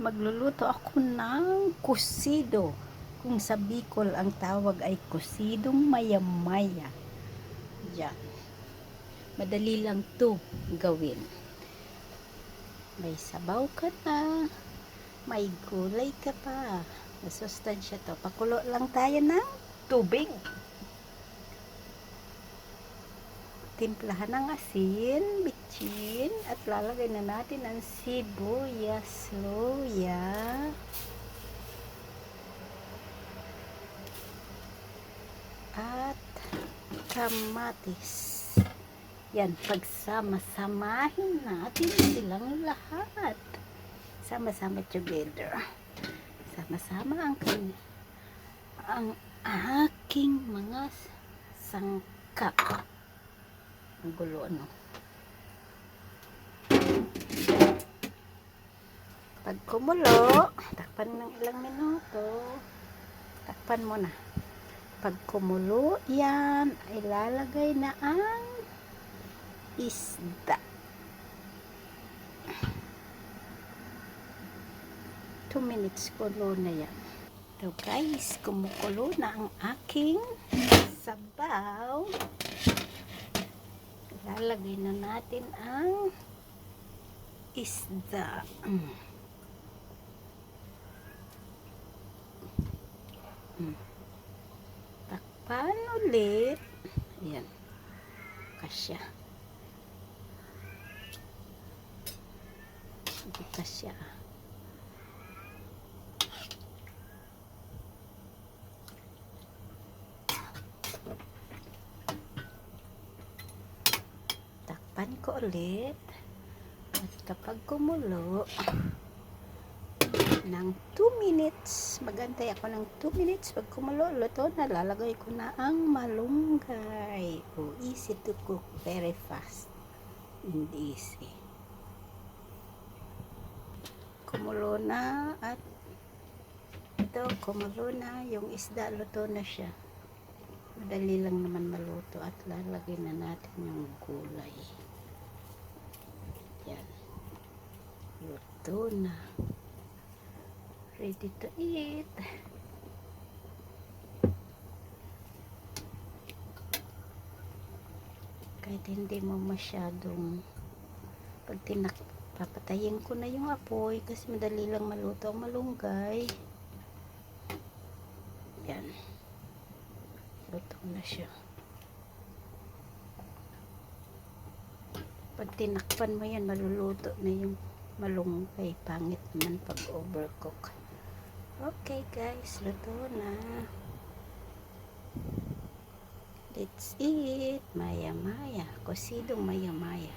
magluluto ako ng kusido. Kung sa Bicol ang tawag ay kusidong maya-maya. Yan. Madali lang to gawin. May sabaw ka na. May gulay ka pa. Masustansya to. Pakulo lang tayo ng tubig. Timplahan ng asin, bitchin, at lalagay na natin ang sibuyas, luya, at kamatis. Yan, pagsama-samahin natin silang lahat. Sama-sama together. Sama-sama ang kanya. Ang aking mga sangkap. Ang gulo, ano? Pag kumulo, takpan ng ilang minuto. Takpan mo na. Pag kumulo, yan, ilalagay na ang isda. 2 minutes kulo na yan. So guys, kumukulo na ang aking sabaw. Ilalagay na natin ang isda. Mm. Takpan ulit. Ayan. Kasya. Hindi kasya. Takpan ko ulit. At kapag kumulo, ng 2 minutes, magantay ako ng 2 minutes. Pag kumulo, luto na, lalagay ko na ang malunggay. Oh, easy to cook, very fast and easy. Kumulo na at ito, kumulo na. Yung isda, luto na siya. Madali lang naman maluto at lalagay na natin yung gulay. Yan. Luto na. Ready to eat. Kahit hindi mo masyadong pag tinak papatayin ko na yung apoy kasi madali lang maluto malunggay. Yan. Luto na siya. Pag tinakpan mo yan, maluluto na yung malunggay. Pangit naman pag overcook. Okay guys, luto na. Let's eat. Maya maya. Kusidong maya maya.